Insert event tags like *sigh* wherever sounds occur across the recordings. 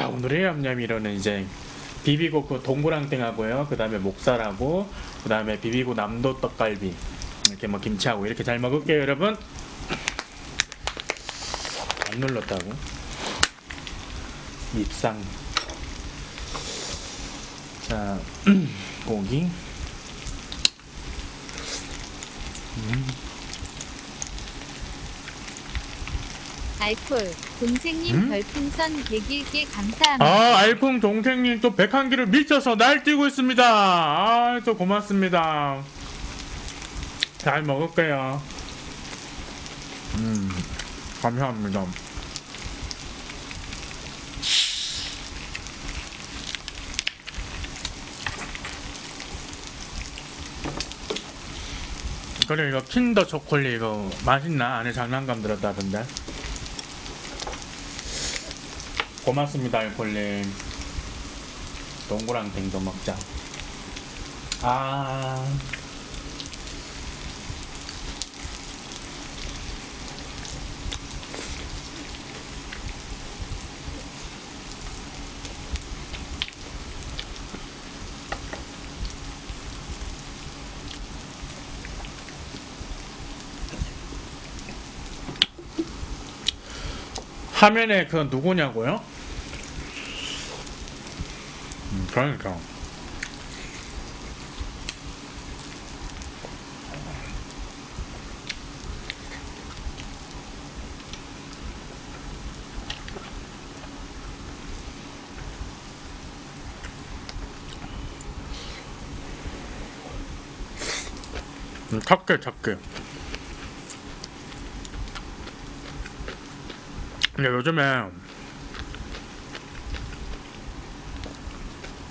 자 오늘의 얌얌이로는 이제 비비고 그 동그랑땡하고요. 그 다음에 목살하고 그 다음에 비비고 남도 떡갈비. 이렇게 뭐 김치하고 이렇게 잘 먹을게요 여러분. 안 눌렀다고? 밉상. 자 *clears throat* 고기 알콜 동생님 음? 별풍선 100일께 감사합니다. 아, 알콩 동생님 또 101기를 미쳐서 날뛰고 있습니다. 아, 또 고맙습니다. 잘 먹을게요. 음, 감사합니다. 그래, 이거 킨더 초콜릿 이거 맛있나? 안에 장난감 들었다던데. 고맙습니다 알콜님. 동그랑땡도 먹자. 아 화면에 그 누구냐고요? 음, 그러니까 음, 작게 작게 근데 요즘에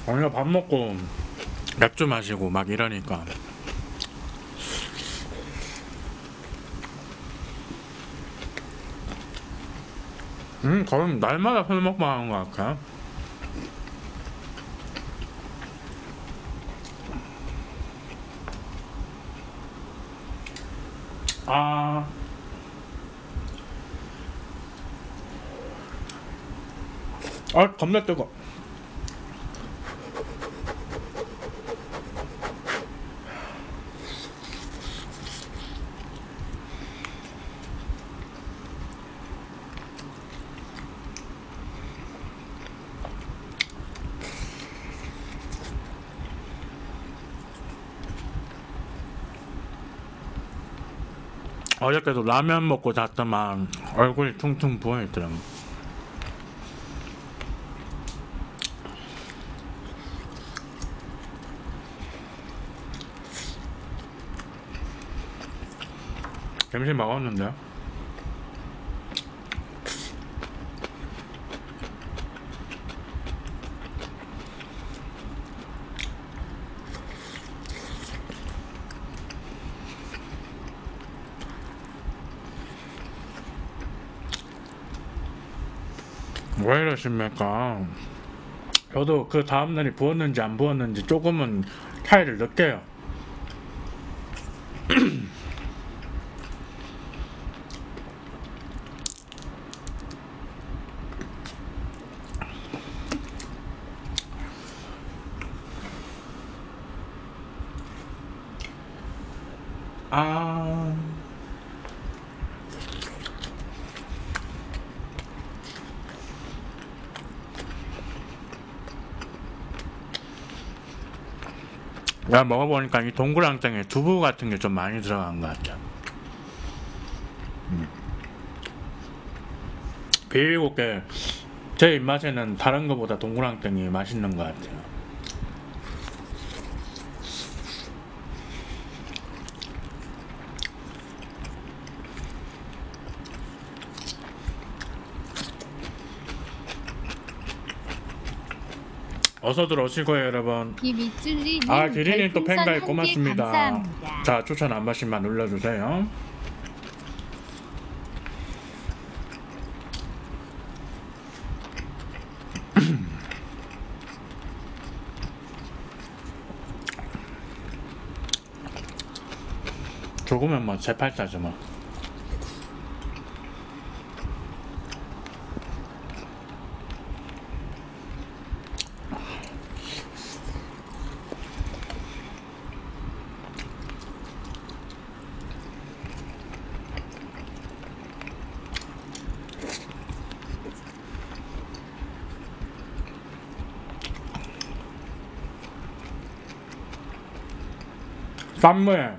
언니가 밥 먹고 맥주 마시고 막 이러니까 음 거의 날마다 술 먹방 하는 것 같아. 아 아, 겁나 뜨거. 어저께도 라면 먹고 잤더만 얼굴이 퉁퉁 부어있더라고. 점심 먹었는데 왜 이러십니까? 저도 그 다음날이 부었는지 안 부었는지 조금은 차이를 느껴요. 내가 먹어보니까 이 동그랑땡에 두부 같은 게 좀 많이 들어간 것 같아. 음. 비빔국게 제 입맛에는 다른 것보다 동그랑땡이 맛있는 것 같아요. 어서 들어오시고요, 여러분. 김이줄리님 아, 기린님 또 팬가입 고맙습니다. 감사합니다. 자, 추천 한 번씩만 눌러주세요. *clears throat* 죽으면 뭐 제팔자죠 뭐. 쌈무에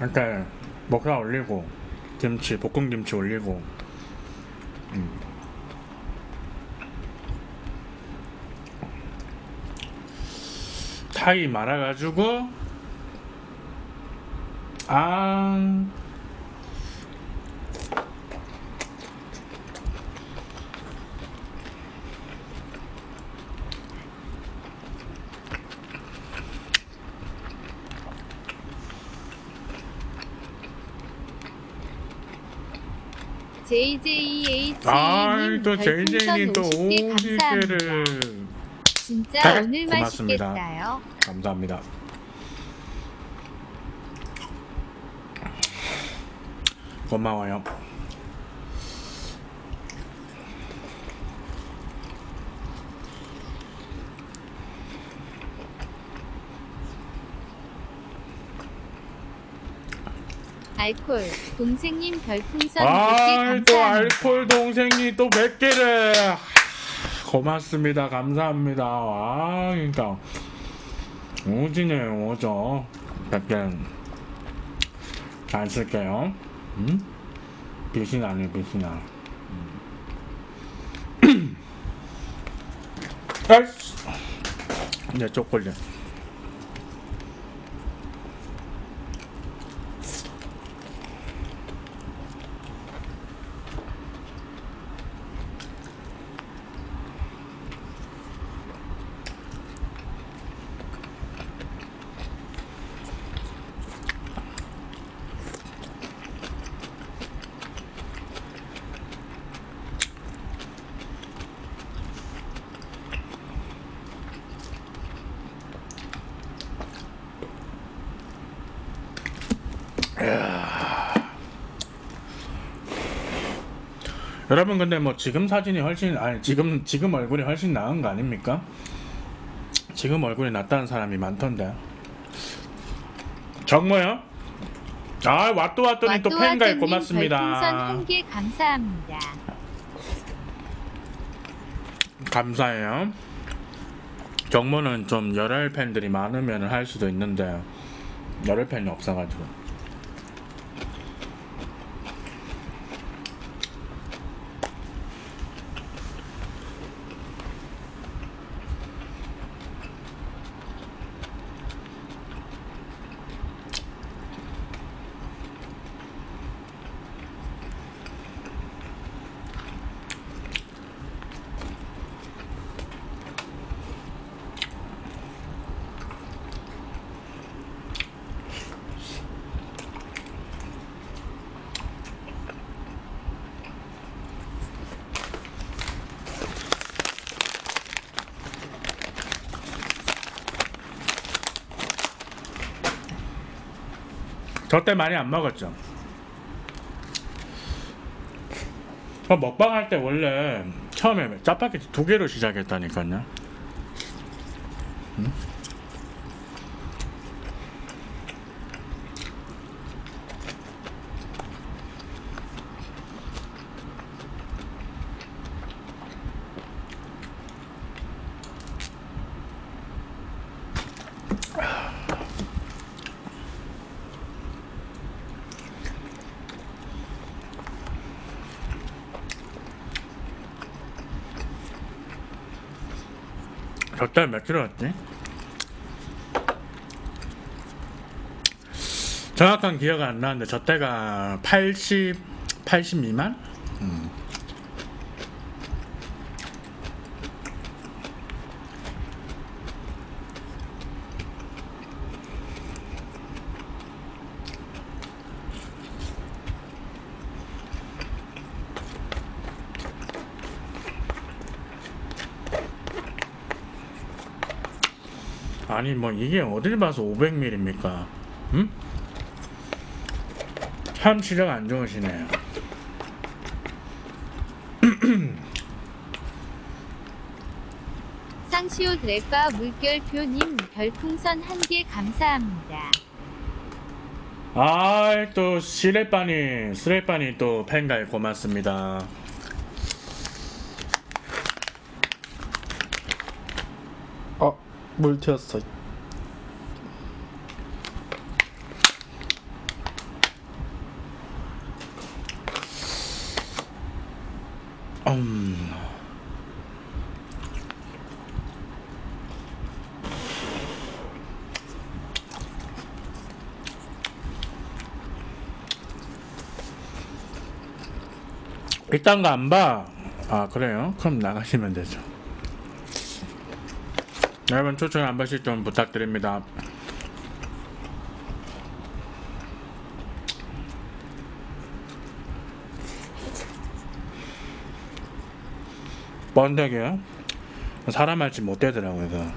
이렇게 먹사 올리고 김치 볶음 김치 올리고 음. 타이 말아가지고 아 JJH 아이 또 별풍선 JJ님 또 50개 감사합니다. 50개를 진짜 네, 오늘 고맙습니다. 맛있겠다요. 감사합니다. 고마워요. 알콜 동생님 별풍선 100개 아, 또 감사합니다. 알콜 동생이 또 100개를 고맙습니다. 감사합니다. 아, 그러니까 오지네요, 오죠. 100개 잘 쓸게요. 음? 빛이 나네, 빛이 나. 음. *clears throat* 네, 초콜릿. 여러분 근데 뭐 지금 사진이 훨씬 아니 지금 지금 얼굴이 훨씬 나은 거 아닙니까? 지금 얼굴이 낫다는 사람이 많던데. 정모요? 아 왓또 왔더니 또 팬가입 고맙습니다. 한개 감사합니다. 감사해요. 정모는 좀 열혈 팬들이 많으면 할 수도 있는데 열혈 팬이 없어가지고. 저 때 많이 안 먹었죠. 저 먹방 할 때 원래 처음에 짜파게티 두 개로 시작했다니까요. 음? 저때 몇 킬로였지? 정확한 기억 안 나는데 저 때가 80, 80 미만? 음. 아니 뭐 이게 어딜 봐서 500ml입니까? 음? 참 시력 안 좋으시네요. 상시옷 랩바 물결표님 별풍선 한 개 감사합니다. 아, 또 시레빠니, 스레빠니 또 팬가입 고맙습니다. 물 튀었어 음. 일단 거 안 봐. 아, 그래요? 그럼 나가시면 되죠. 여러분 추천 한 번씩 좀 부탁드립니다. 번데기요? 사람 할지 못 되더라고요. 그래서.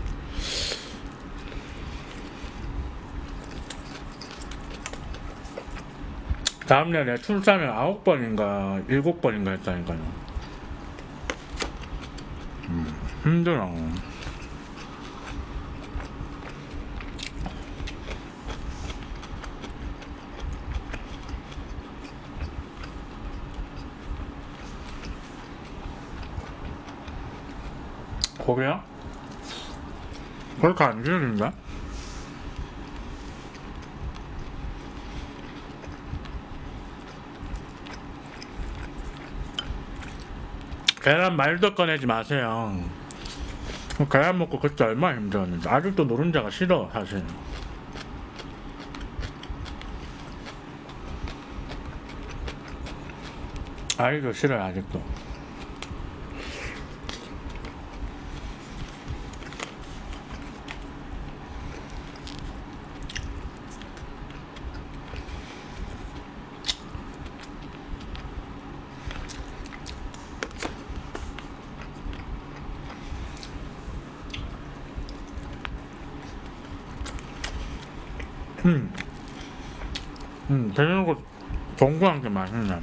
다음날 내가 출산을 아홉 번인가 일곱 번인가 했다니까요. 음, 힘들어. 고기야? 그렇게 안 질린가? 계란 말도 꺼내지 마세요. 계란 먹고 그때 얼마나 힘들었는데 아직도 노른자가 싫어 사실. 아직도 싫어요 아직도. 음, 음, 돼지고기 동그란 게 맛있네.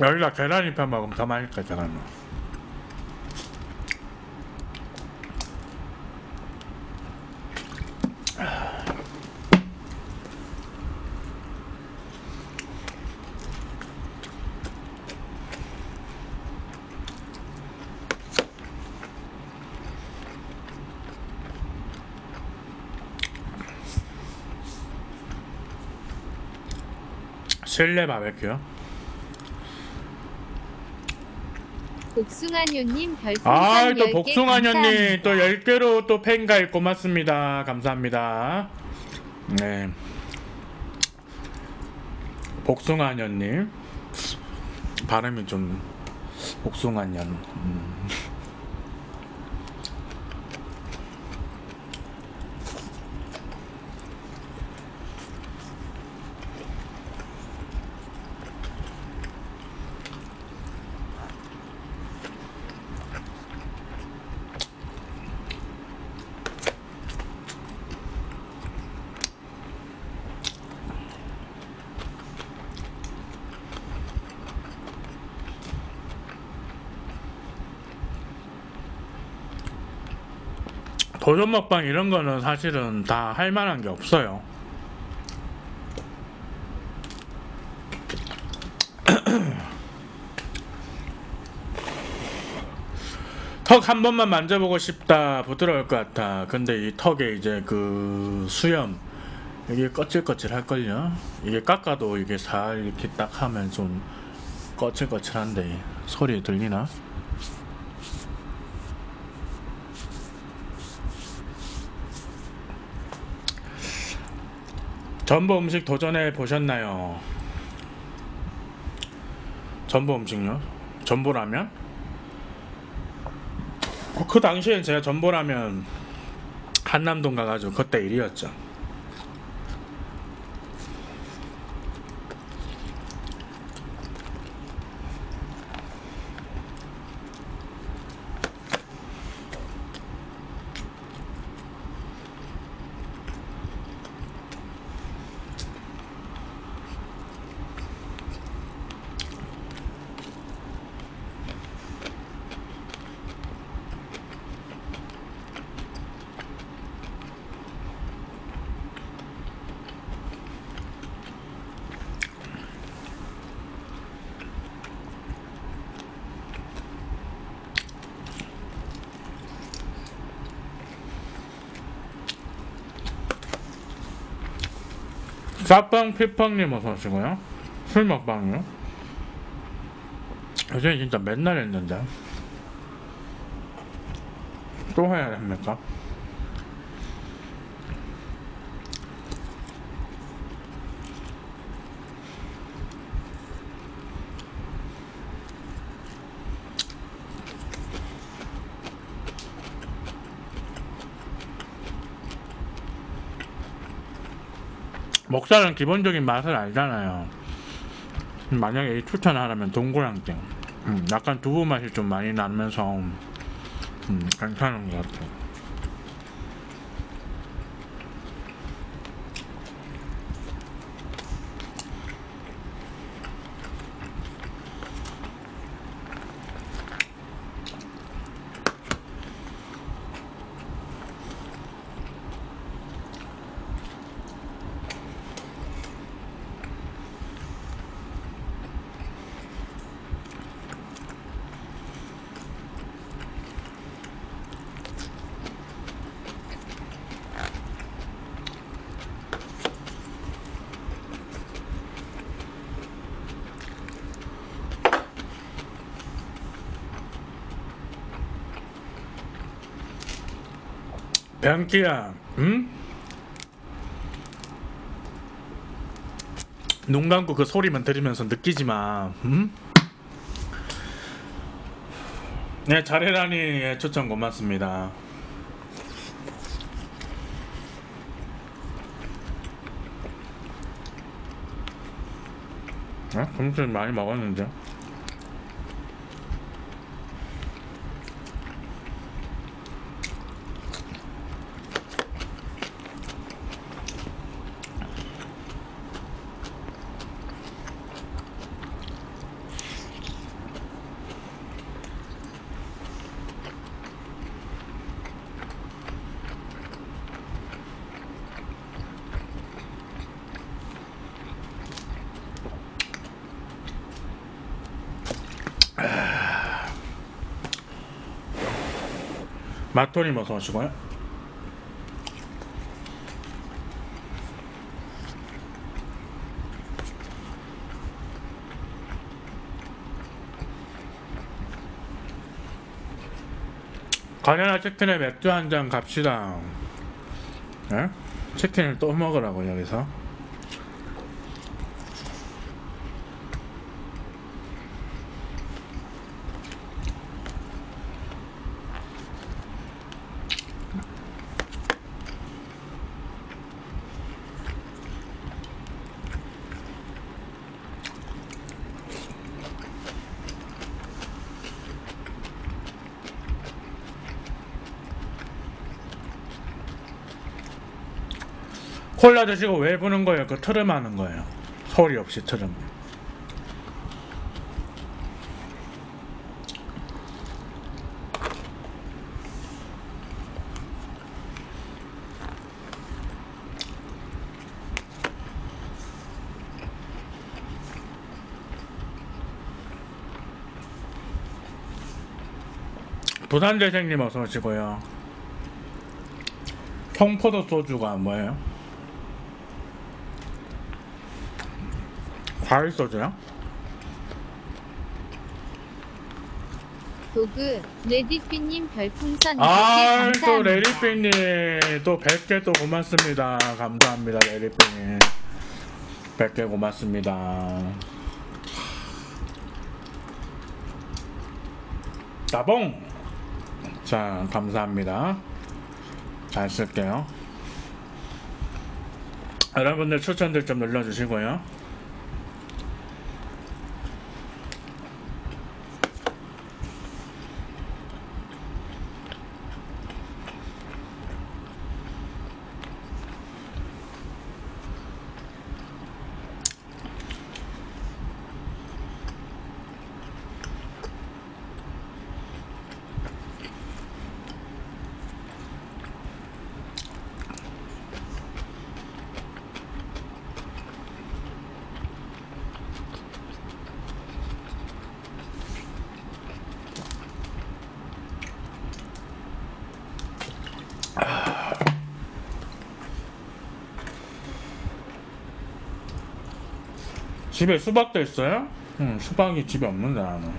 여기다 계란 입혀 먹으면 더 맛있겠다, 뭐. 실내 바베큐요? 복숭아녀님 별풍선 아, 또 10개 복숭아년님 감사합니다. 또 10개로 또 팬가입 고맙습니다. 감사합니다. 네. 복숭아년님. 발음이 좀 복숭아년. 음. 도전 먹방 이런 거는 사실은 다 할 만한 게 없어요. *clears throat* 턱 한 번만 만져보고 싶다 부드러울 것 같아 근데 이 턱에 이제 그 수염 이게 거칠거칠 할걸요 이게 깎아도 이게 살 이렇게 딱 하면 좀 거칠거칠한데 소리 들리나? 전보 음식 도전해 보셨나요? 전보 음식요? 전보라면? 어, 그 당시엔 제가 전보라면 한남동 가가지고 그때 일이었죠. 싸빵 피빵님 어서 오시고요. 술 먹방이요? 요새 진짜 맨날 했는데 또 해야 됩니까? 목살은 기본적인 맛을 알잖아요. 만약에 이 추천하라면 동그랑땡. 음, 약간 두부 맛이 좀 많이 나면서 음, 괜찮은 것 같아요. 병기야, 응? 눈 감고 그 소리만 들으면서 느끼지 마, 응? 네, 잘해라니 추천 고맙습니다. 어? 점심 많이 먹었는데. 마토님 어서 오시고요. 가려나 치킨에 맥주 한 잔 갑시다. 예? 치킨을 또 먹으라고 여기서. 콜라 드시고 왜 부는 거예요? 그 트름 하는 거예요. 소리 없이 트름. 부산 대생님 어서 오시고요. 청포도 소주가 뭐예요? 과일 소주요? 도그 레디피님 별풍선 100개 아, 또. 레리피님 또 100개 또 고맙습니다. 감사합니다, 레리피님. 100개 고맙습니다. 따봉! 자, 감사합니다. 잘 쓸게요. 여러분들 추천들 좀 눌러주시고요. 집에 수박도 있어요? 응, 수박이 집에 없는데 나는.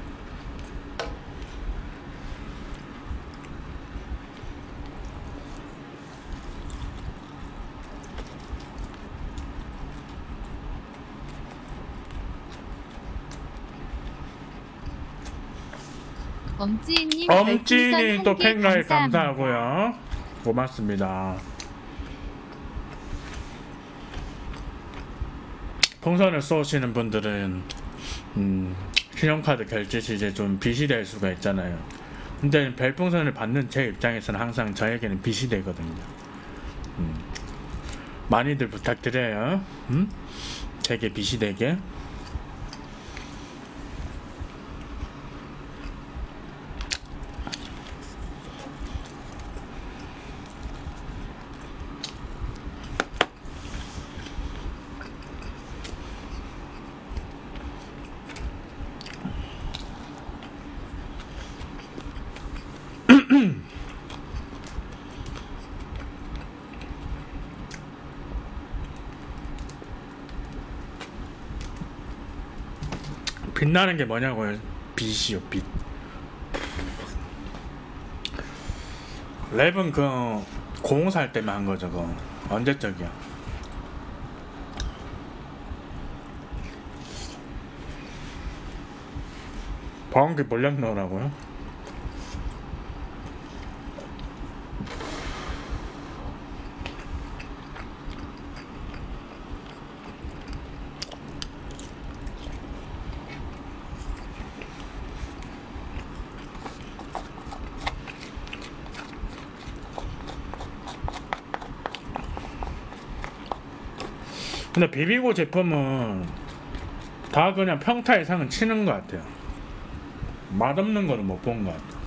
엄지님 엄찌님 또 별풍선 1개 팬가입. 감사하고요. 고맙습니다. 풍선을 쏘시는 분들은 음, 신용카드 결제 시 이제 좀 빚이 될 수가 있잖아요. 근데 별풍선을 받는 제 입장에서는 항상 저에게는 빚이 되거든요. 음, 많이들 부탁드려요. 음? 제게 빚이 되게. 빛나는 게 뭐냐고요? 빛이요, 빛. 랩은 그 공살 때만 한 거죠, 그거. 언제적이야? 방귀 몰락 넣으라고요? 근데 비비고 제품은 다 그냥 평타 이상은 치는 것 같아요. 맛없는 거는 못 본 것 같아요.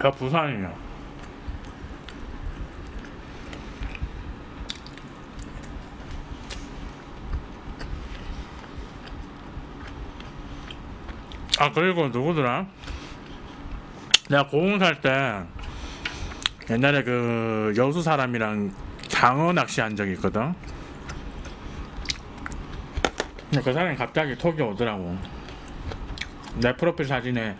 저 부산이요. 아 그리고 누구더라? 내가 고흥 살때 옛날에 그 여수 사람이랑 장어 낚시한 적이 있거든. 근데 그 사람이 갑자기 톡이 오더라고. 내 프로필 사진에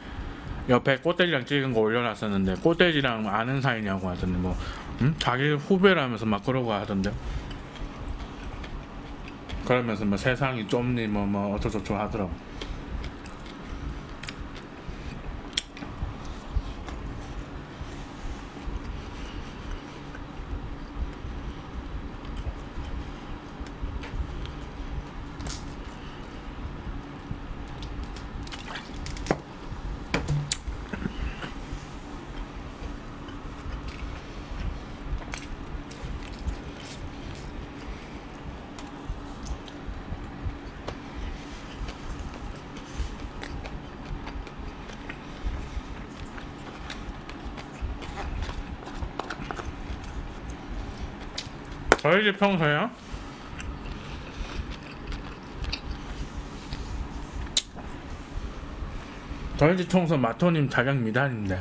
옆에 꽃돼지랑 찍은 거 올려놨었는데 꽃돼지랑 아는 사이냐고 하던데 뭐 응? 자기 후배라면서 막 그러고 하던데. 그러면서 뭐 세상이 좁니 뭐뭐 어쩌저쩌 하더라고. 저희 집 평소요? 저희 집 청소 마토님 자격 미달인데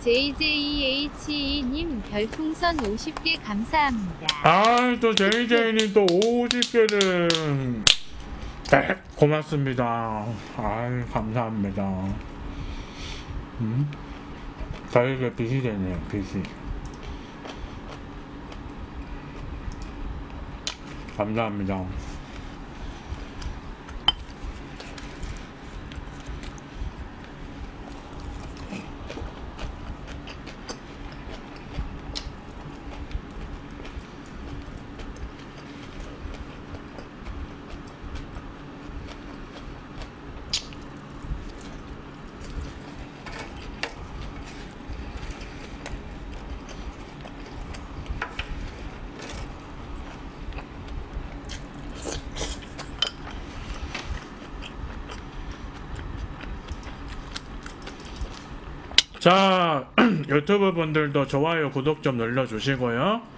JJHE님 별풍선 50개 감사합니다. 아또 JJ님 또 50개를 네, 고맙습니다 아 감사합니다 음? 저에게 빚이 되네요 빚이 감사합니다 자 유튜브 분들도 좋아요 구독 좀 눌러주시고요